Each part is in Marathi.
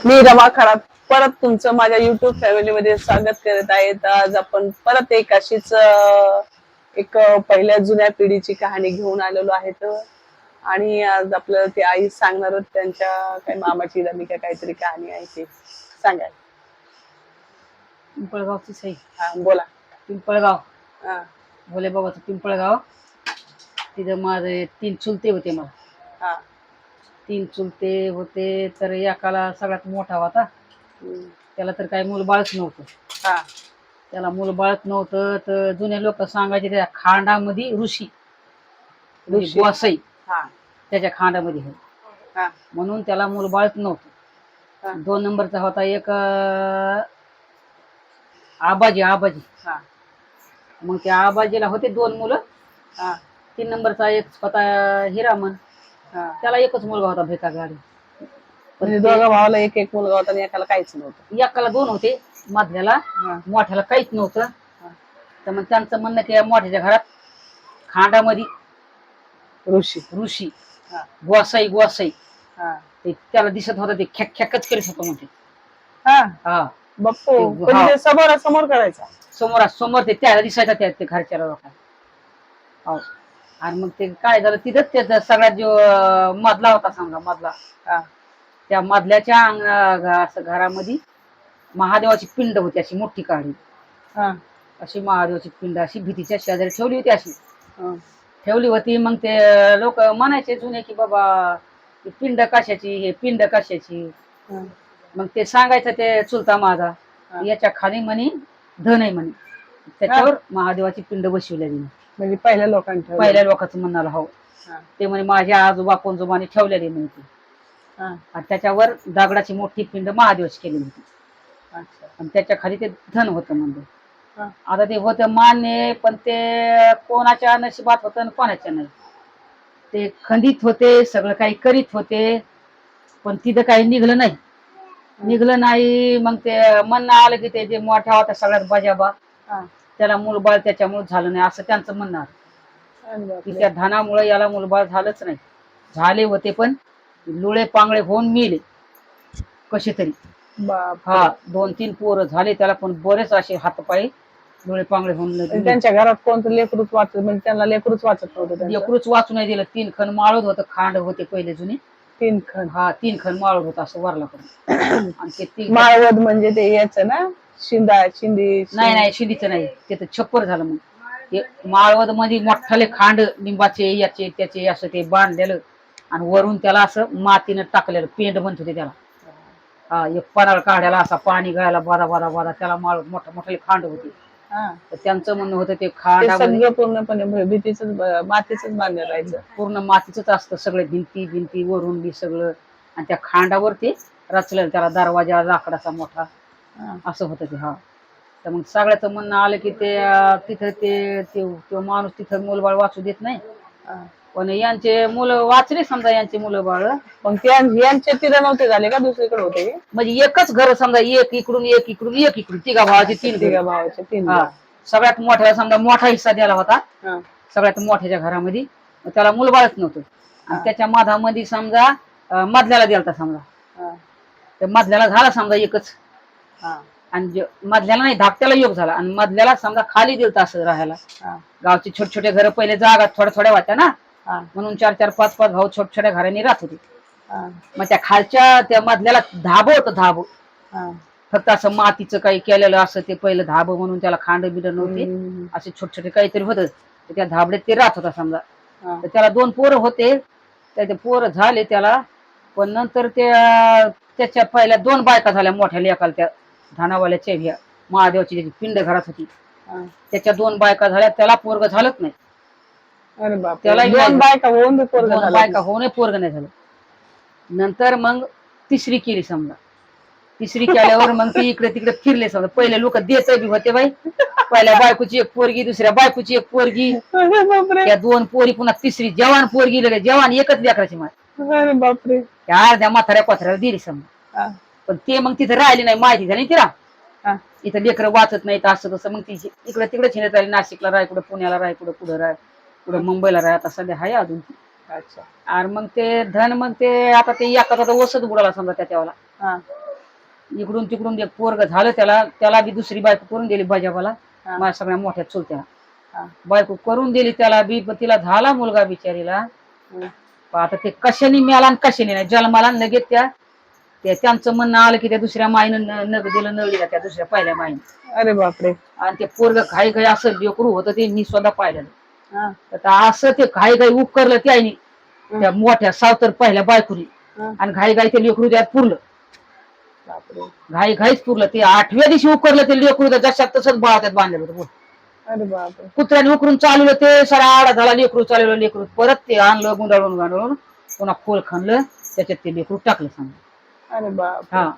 मी रमा खरात परत तुमचं माझ्या युट्यूब फॅमिलीमध्ये स्वागत करत आहे तर आज आपण परत एक अशीच एक पहिल्या जुन्या पिढीची कहाणी घेऊन आलेलो आहे तर. आणि आज आपलं ते आई सांगणार होत त्यांच्या काही मामाची रमी का काहीतरी कहाणी आहे ती. सांगा. पिंपळगावची सई. हा बोला. पिंपळगाव. हा. भोले बाबाचं पिंपळगाव. तिथं माझे तीन चुलते होते मला. हा. तीन चुलते होते तर एकाला सगळ्यात मोठा होता. त्याला तर काही मूल बाळच नव्हतं. हा. त्याला मूल बाळच नव्हतं तर जुने लोक सांगायचे त्या खांडामध्ये ऋषी म्हणजे ऋषी? गोसाई. हा. त्याच्या खांडामध्ये आहे हा. म्हणून त्याला मूल बाळच नव्हतं. दोन नंबरचा होता एक आबाजी आबाजी. हा. मग त्या आबाजीला होते दोन मुलं. हा. तीन नंबरचा एक होता हिरामन. त्याला एकच मुलगा होता भेका गाडी म्हणजे दोघा भावाला एक एक मुलगा होता आणि एकाला काहीच नव्हतं. एकाला दोन होते मधल्याला मोठ्याला काहीच नव्हतं. तर मग त्यांचं म्हणणं की या मोठ्याच्या घरात खांडामध्ये ऋषी. ऋषी. गोसाई गोसाई. हा. ते त्याला दिसत होतं ते खेक खेकच करीत होतं म्हणते. हा. हा. बाप्पू पण. ते समोरासमोर करायचा. समोर समोर ते त्याला दिसायचं त्या ते घरच्या लोकांना आणि मग ते काय झालं तिथंच ते सगळ्यात जो मधला होता समजा मधला. हा. त्या मधल्याच्या अंग- घ- असं घरामध्ये महादेवाची पिंड होती अशी मोठी काढी हा. अशी महादेवाची पिंड अशी भीतीच्या शेजारी ठेवली होती अशी. हा. ठेवली होती मग ते लोक म्हणायचे जुने की बाबा ही पिंड कशाची? हे पिंड कशाची? हा. मग ते सांगायचं ते चुलता माझा हा. याच्या खाली म्हणे धन आहे म्हणे. त्याच्यावर महादेवाची पिंड बसवलेली म्हणे. म्हणजे पहिल्या ठेवलं. पहिल्या लोकांचं म्हणणार हो हा, ते म्हणे माझ्या आजोबा कोणजोबाने ठेवलेली म्हणे ती हा, आणि त्याच्यावर दगडाची मोठी पिंड महादेवाची केलेली होती. अच्छा. आणि त्याच्याखाली ते धन होतं म्हणजे हा, आता ते होतं मान्य पण ते कोणाच्या नशिबात होतं आणि कोणाच्या नाही. ते खंडित होते सगळं काही करीत होते पण तिथं काही निघलं नाही. निघलं नाही मग ते म्हणणं आलं की ते जे मोठा होता सगळ्यात बजाबा. हा. त्याला मूलबाळ त्याच्यामुळे झालं नाही असं त्यांचं म्हणणं की. त्या धनामुळे याला मूलबाळ झालंच नाही. झाले होते पण लुळे पांगळे होऊन मिले. कसे तरी. बाप हा दोन तीन पोरं झाले त्याला पण बरेच असे हातपाय डोळे पांगळे होऊन. त्यांच्या घरात कोणतं लेकरूच वाचत म्हणजे त्यांना लेकरूच वाचत नव्हतं. लेकरूच वाचू नाही दिलं. तीन खण माळत होतं खांड होते पहिले जुने. तीन खण हा तीन खण माळत होतं असं वरला करून आणि ते तीन माळवद म्हणजे ते याच ना शिंदा शिंदी नाही नाही शिडीचं नाही. ते तर छप्पर झालं मग. ते माळवदमध्ये मोठाले खांड लिंबाचे याचे त्याचे असं ते बांधलेलं. आणि वरून त्याला असं मातीनं टाकलेलं पेंड म्हणत होते त्याला. हा एक पराळ काढायला असा पाणी गळायला बादा बादा बादा त्याला माळ मोठा मोठाले खांड होते. तर त्यांचं म्हणणं होतं ते खांडामध्ये सगळं पूर्णपणे भीतीच मातीच बांधलं राहायचं पूर्ण मातीचंच असतं सगळे भिंती भिंती वरून बी सगळं. आणि त्या खांडावर ते रचलेलं त्याला दरवाजा लाकडाचा मोठा. असं होतं ते हा. तर मग सगळ्याचं म्हणणं आलं की ते तिथं ते ते- तो माणूस तिथं मुलबाळ वाचू देत नाही. पण यांचे मुलं वाचले समजा यांचे मुलं बाळ मग त्या यांचे तिथं नव्हते झाले का दुसरीकडे होते हे? म्हणजे एकच घर समजा एक इकडून एक इकडून एक इकडून तिघा भावाचे तीन तिघा भावाचे तीन हा सगळ्यात मोठ्याला समजा मोठा हिस्सा द्यायला होता हा. सगळ्यात मोठ्याच्या घरामध्ये मग त्याला मुलबाळच नव्हतं आणि. त्याच्या मधामध्ये समजा अं, मधल्याला द्यालता समजा हा. तर मधल्याला झाला समजा एकच हा. आणि जे- मधल्याला नाही धाकट्याला योग झाला आणि मधल्याला समजा खाली दिलता असं राहायला हा. गावचे छोटे छोटे घर पहिले जागा थोड्या थोड्या होत्या ना. म्हणून चार चार पाच पाच भाऊ छोट्या छोट्या घरांनी राहत होते. मग त्या खालच्या त्या मधल्याला धाबं होतं धाबं हा. फक्त असं मातीचं काही केलेलं असं ते पहिलं धाबं म्हणून त्याला खांड बिड नव्हते. असे छोटे छोटे काहीतरी होतं त्या धाबड्यात ते राहत होता समजा. तर त्याला दोन पोरं होते तर ते पोरं झाले त्याला पण नंतर त्या त्याच्या पहिल्या दोन बायका झाल्या मोठ्या लेकाला त्या धानावाल्याच्या महादेवाची त्याची पिंड घरात होती. त्याच्या दोन बायका झाल्या त्याला पोरग झालंच नाही अरे बाप त्यालाही दोन. बायका होऊन बी पोरगं दोन झालं. बायका होणे पोरग नाही झालं. नंतर मग तिसरी केली समजा. तिसरी केल्यावर मग ती इकडे तिकडे फिरले समजा. पहिले लोक देत बी होते बाई. पहिल्या बायकोची एक पोरगी दुसऱ्या बायकोची एक पोरगी. अरे बापरे. त्या दोन पोरी पुन्हा तिसरी जवान पोरगी लगे. जवान एकच लेकराची माय. अरे बापरे. त्या अर्ध्या म्हाताऱ्या पथऱ्याला दिली समजा. हा. पण ते मग तिथे राहिली नाही. माहिती झाली तिला. हा. इथं लेकरं वाचत नाहीत असं तसं. मग ती इकडे तिकडे हिंडत राहिली नाशिकला राह कुठं पुण्याला राह कुठं कुठं राह कुठं मुंबईला राह आता सध्या आहे अजून. अच्छा. आणि मग ते धन मग ते आता ते एका वसत बुडाला समजा त्या त्याला हा. इकडून तिकडून एक पोरग झालं त्याला त्याला बी दुसरी बायको करून दिली भाजपाला हा. माझ्या सगळ्या मोठ्या हा. बायको करून दिली त्याला बी पण तिला झाला मुलगा बिचारीला. हम्म. पण आता ते कशाने मिळाला आणि कशाने नाही जन्माला लगेच त्या त्यांचं म्हणणं आलं की त्या दुसऱ्या माईनं न- नग दिलं नळीला त्या दुसऱ्या पहिल्या माईनं. अरे बापरे. आणि ते पोरग घाई घाई असं लेकरू होतं ते मी स्वतः पाहिलं हा. तर असं ते घाई घाई उपकरलं त्याने त्या मोठ्या सावतर पहिल्या बायकुनी. हा. आणि घाई घाई ते लेकरू त्यात पुरलं. बापरे. घाई घाईच पुरलं. ते आठव्या दिवशी उकरलं ते लेकरू त्या जशात तसंच बाळात बांधलेलं होतं बोल. अरे बापरे. कुत्र्याने उकरून चालवलं ते सारा आडा झाला लेकरू चालवलं लेकरू परत ते आणलं गुंडाळून गांडळून. पुन्हा खोल खणलं त्याच्यात ते लेकरू टाकलं समजा. अरे बाप हा.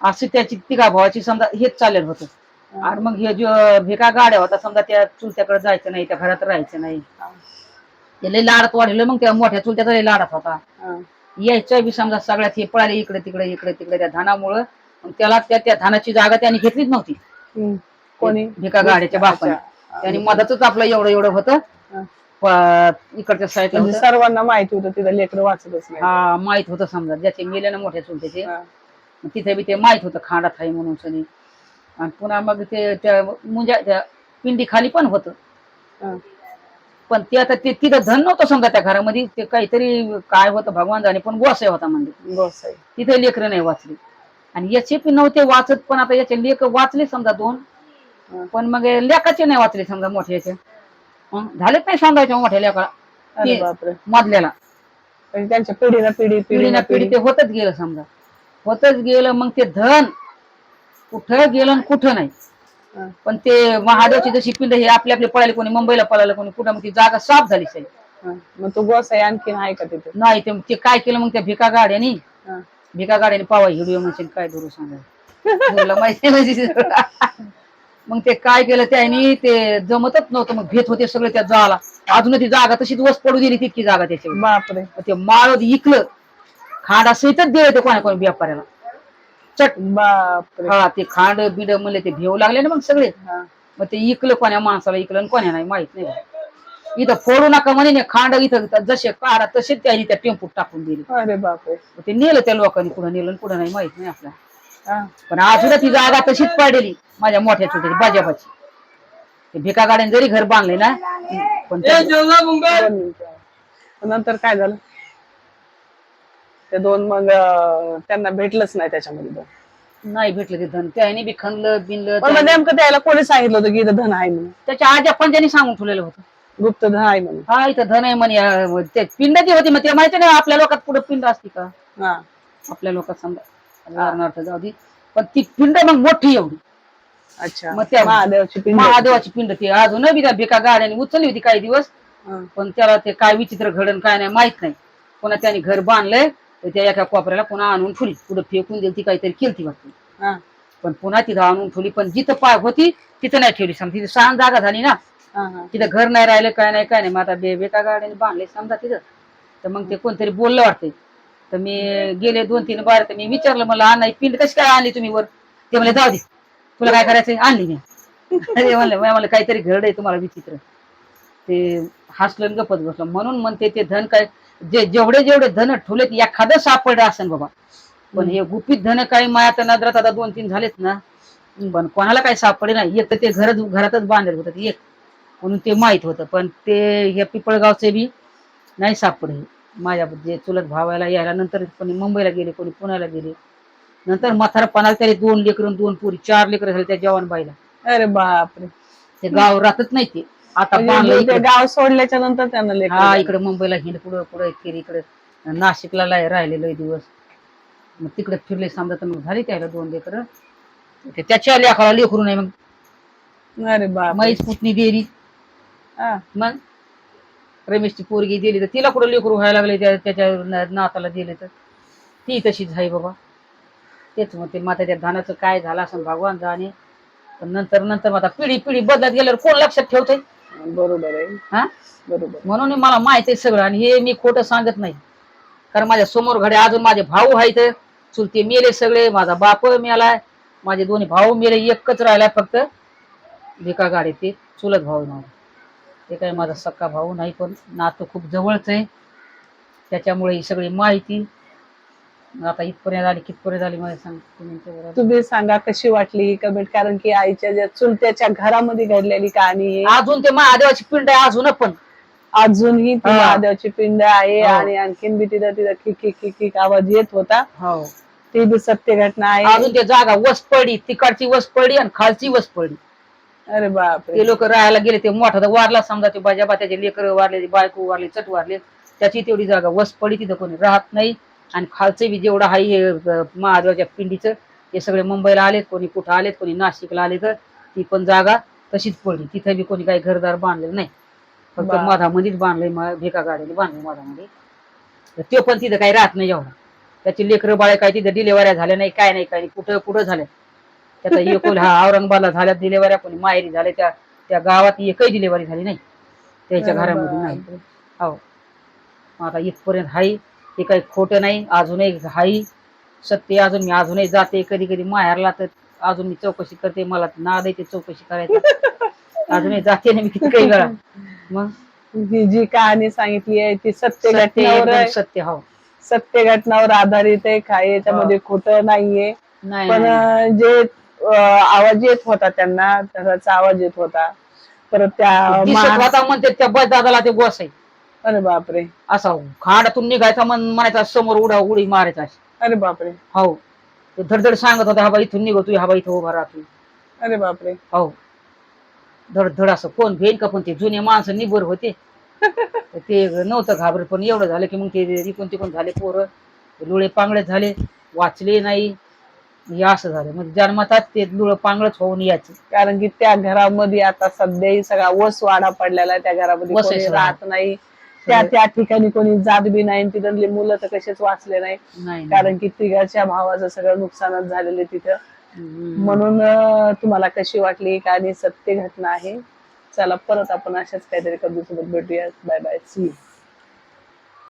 अशी त्याची तिघा भावाची समजा हेच चाललेलं होतं. आणि मग हे जो भेका गाड्या होता समजा त्या चुलत्याकडे जायचं नाही त्या घरात राहायचं नाही. ते लय लाडात वाढलं मग त्या मोठ्या चुलत्याचा लय लाडात होता. यायचं बी समजा सगळ्यात हे पळाले इकडे तिकडे इकडे तिकडे त्या धानामुळं मग त्याला त्या त्या धानाची जागा त्यांनी घेतलीच नव्हती. कोणी? भिका गाड्याच्या बापाने. अच्छा. त्यांनी मधातच आपलं एवढं एवढं होतं. हा. प- इकडच्या साईडला म्हणजे होतं. सर्वांना माहिती होतं तिथं लेकरं वाचतच नाही. हा माहीत होतं समजा. ज्याचे मेले ना मोठ्या चुलत्याचे. हा. मग तिथे बी ते माहीत होतं खांडात आहे म्हणून सनी आणि पुन्हा मग ते त्या मुंजा त्या पिंडी खाली पण होतं. पण ते आता ते तिथं धन नव्हतं समजा त्या घरामध्ये. ते काहीतरी काय होतं भगवान जाणे पण गोसाई होता म्हणजे तिथे लेकरं नाही वाचली. आणि याचे पण नव्हते वाचत पण आता याचे लेख वाचले समजा दोन. पण मग लेखाचे नाही वाचले समजा मोठ्याचे मग झालेच नाही समजायच्या मोठ्या लेखाला बापरे. मधल्याला. त्यांच्या पिढीला पिढी पिढी ना पिढी. ते होतच गेलं समजा. होतच गेलं मग ते धन कुठं गेलं आणि कुठं नाही. पण ते महादेवची जशी पिंड हे आपले आपले पळाले कोणी मुंबईला पळालं कोणी कुठं मग ती जागा साफ झाली साहेब. मग तो आहे आणखीन आहे का तिथे? नाही ते ते काय केलं मग त्या भिका गाड्यानी? हा. भिका गाड्याने पावा हिडिओ म्हणशील काय धरू तुला माहिती म्हणजे मग ते काय केलं त्यांनी ते जमतच नव्हतं. मग भेट होते सगळे त्या जाळाला. अजून ती जागा तशीच वस पडू दिली तितकी जागा त्याच्यावर. बापरे. मग ते माळ इकलं. खांडा सहितच दिलं ते कोणा कोणी व्यापाऱ्याला. चट बापरे. हा ते खांड बिड म्हणले ते भेव लागले ना मग सगळे. हा. मग ते इकलं कोण्या माणसाला इकलं आणि कोण्या नाही माहीत नाही इथं फोडू नका म्हणे ना खांड इथं जसे काढा तसे त्यांनी त्या टेम्पोत टाकून दिले. अरे बापरे. मग ते नेलं त्या लोकांनी पुढे नेलं आणि पुढे नाही माहीत नाही आपल्याला. हा. पण अजून ती जागा तशीच पडलेली माझ्या मोठ्या छोट्या बाजाबाची. ते भिका गाड्याने जरी घर बांधले ना पण त्या-. नंतर काय झालं? ते दोन मग त्यांना भेटलंच नाही त्याच्यामध्ये दोन. नाही भेटलं ते धन. त्याने बी खणलं बिनलं पण मग नेमकं त्याला कोणी सांगितलं होतं की इथं धन आहे म्हणून? त्याच्या आज्या पंजानी सांगून ठेवलेलं होतं. गुप्त धन आहे म्हणून. हा इथं धन आहे म्हणे ते पिंड जी होती मग ते माहिती नाही आपल्या लोकात पुढे पिंड असती का? हा. आपल्या लोकात समजा. उदाहरणार्थ जाऊ दे. पण ती पिंड मग मोठी एवढी. अच्छा. मग त्या- महादेवाची पिंड महादेवाची पिंड ती. अजून बी त्या भिका गाड्याने उचलली होती काही दिवस. हा. पण त्याला ते काय विचित्र घडण काय नाही माहीत नाही. पुन्हा त्याने घर बांधलंय. तर त्या एका कोपऱ्याला पुन्हा आणून ठेवली. पुढे फेकून दिली ती काहीतरी केलती वाटते. हा. पण पुन्हा तिथं आणून ठेवली. पण जिथं पाय होती तिथं नाही ठेवली. समजा तिथे सहा जागा झाली ना हा, हा. तिथं घर नाही राहिलं काय नाही काय नाही. मग आता बे बेका गाड्याने बांधले समजा तिथं. तर मग ते कोणतरी बोललं वाटतंय. तर मी गेले दोन तीन बार तर मी विचारलं मला आणा पिंड कशी काय आणली तुम्ही वर? ते म्हणले जाऊ दे. तुला काय करायचं आणली मी. अरे म्हणलं मला काहीतरी घड आहे तुम्हाला विचित्र. ते हसलं आणि गपत बसलं. म्हणून म्हणते ते धन काय जे जेवढे जेवढे धन ठेवलेत एखादं सापडलं असेल बाबा. पण हे गुपित धन काही माया तर नजरात आता दोन तीन झालेत ना. पण कोणाला काही सापडे नाही. एक तर ते घर घरातच बांधलेलं होतं एक. म्हणून ते माहीत होतं. पण ते हे पिपळगावचे बी नाही सापडे. माझ्या जे चुलत भावाला यायला नंतर कोणी मुंबईला गेले कोणी पुण्याला गेले. नंतर म्हातारपणाला तरी दोन लेकरं दोन पुरी चार लेकरं झाले त्या जवान बाईला. अरे बापरे. ते गाव राहतच नाही ते. आता म्हणजे ते इकडे. गाव सोडल्याच्या नंतर त्यांना लेकरं हा झाली. इकडे मुंबईला हिंड पुढं पुढं फिर इकडे नाशिकला ला- राहिले लय दिवस. मग तिकडे फिरले समजा तर मग झाली त्याला दोन लेकरं. ते त्याच्या लेखाला लेकरू नाही मग. अरे बाप मैस पुतणी देरी मग रमेशची पोरगी दिली तर तिला कुठं लेकरू व्हायला लागले त्या त्याच्या न- नाताला दिले तर? ती तशीच आहे बाबा. तेच म्हणते माता त्या धानाचं काय झालं असं भगवान जाणे. पण नंतर नंतर आता पिढी पिढी बदलत गेल्यावर कोण लक्षात ठेवतंय? बरोबर आहे. हा? बरोबर. म्हणून मला माहीत आहे सगळं आणि हे मी खोटं सांगत नाही. कारण माझ्यासमोर घडे अजून माझे भाऊ आहेत. चुलते मेले सगळे माझा बाप मेलाय. माझे दोन्ही भाऊ मेले एकच राहिलाय फक्त. भिका गाडी ते चुलत भाऊ माझा. ते काय माझा सक्का भाऊ नाही पण नातं खूप जवळच आहे. त्याच्यामुळे ही सगळी माहिती मग आता इथपर्यंत आली कितपर्यंत आली मला सांग तुम्ही तेवढं. तुम्ही सांगा कशी वाटली कमेंट? कारण की आईच्या ज्या चुलत्याच्या घरामध्ये घडलेली कहाणी आहे. अजून ते महादेवाची पिंड आहे अजून पण. अजूनही ती हा. महादेवाची पिंड आहे हो. आणि आणखीन बी तिथं तिथं किक किक आवाज येत होता. हो. ती बी सत्य घटना आहे. अजून ते जागा वस पडली तिकडची वस पडली आणि खालची वस पडली अरे बापरे. ते लोक राहायला गेले ते मोठा तर वारला समजा ते बाजाबा त्याचे लेकर वारले ते बायको वारले चट वारले त्याची तेवढी जागा वस पडली तिथं कोणी राहत नाही. आणि खालचं बी जेवढं आहे हे, महादेवाच्या पिंडीचं हे सगळे मुंबईला आलेत कोणी कुठं आलेत कोणी नाशिकला आले तर ती पण जागा तशीच पडली. तिथं बी कोणी काही घरदार बांधलेलं नाही. फक्त बा. मधामध्येच बांधलंय मा- भिका गाडीने बांधलंय मधामध्ये. तर ते पण तिथं काही राहत नाही एवढा. त्याची लेकरं बाळे काय तिथं डिलेवऱ्या झाल्या नाही काय नाही काय नाही कुठं कुठं झाल्या. त्याचा एकूल हा औरंगाबादला झाल्या डिलेवऱ्या कोणी माहेरी झाल्या त्या त्या गावात एकही डिलेवरी झाली नाही. त्याच्या घरामध्ये नाही. हो. आता इथपर्यंत हाई हे काही खोटं नाही अजूनही हाई सत्य अजून मी अजूनही जाते कधी कधी माहेरला तर अजून मी चौकशी करते मला नाद येते चौकशी करायची. अजूनही जाते ना मी किती काही वेळा. मग? ही जी कहाणी सांगितली आहे ती सत्य घटनावर आहे. सत्य हो. सत्य घटनावर आधारित आहे काय याच्यामध्ये खोटं नाहीये. नाही पण नाही. अं, जे अं, आवाज येत होता त्यांना त्याचा आवाज येत होता. परत त्या दिसत महान- होता म्हणते त्या बस दादाला ते बस आहे. अरे बापरे. असा खाडातून निघायचा म्हण म्हणायचा समोर उडा उडी मारायचा. अरे बापरे. हो. तो धडधड सांगत होता हा बा इथून निघतो हा बा इथं उभा राहतो अरे बापरे. हो. धड धड असं कोण भेन का पण ते जुने माणसं निबर होते. तर ते नव्हतं घाबरत पण एवढं झालं की मग ते इकून तिकून झाले पोरं. लुळे पांगळे झाले वाचले नाही. हे असं झालं. म्हणजे जन्मतात ते लुळं पांगळच होऊन यायचं. कारण की त्या घरामध्ये आता सध्याही सगळा वस वाडा पडलेला आहे. त्या घरामध्ये वस आहे कोणी सगळं. राहत नाही. त्या त्या ठिकाणी कोणी जात बी नाही तिथले मुलं तर कसेच वाचले नाही. कारण की तिघाच्या भावाचं सगळं नुकसानच झालेलं तिथं. म्हणून तुम्हाला कशी वाटली कहाणी सत्य घटना आहे? चला परत आपण अशाच काहीतरी कधी सोबत भेटूया बाय बाय सी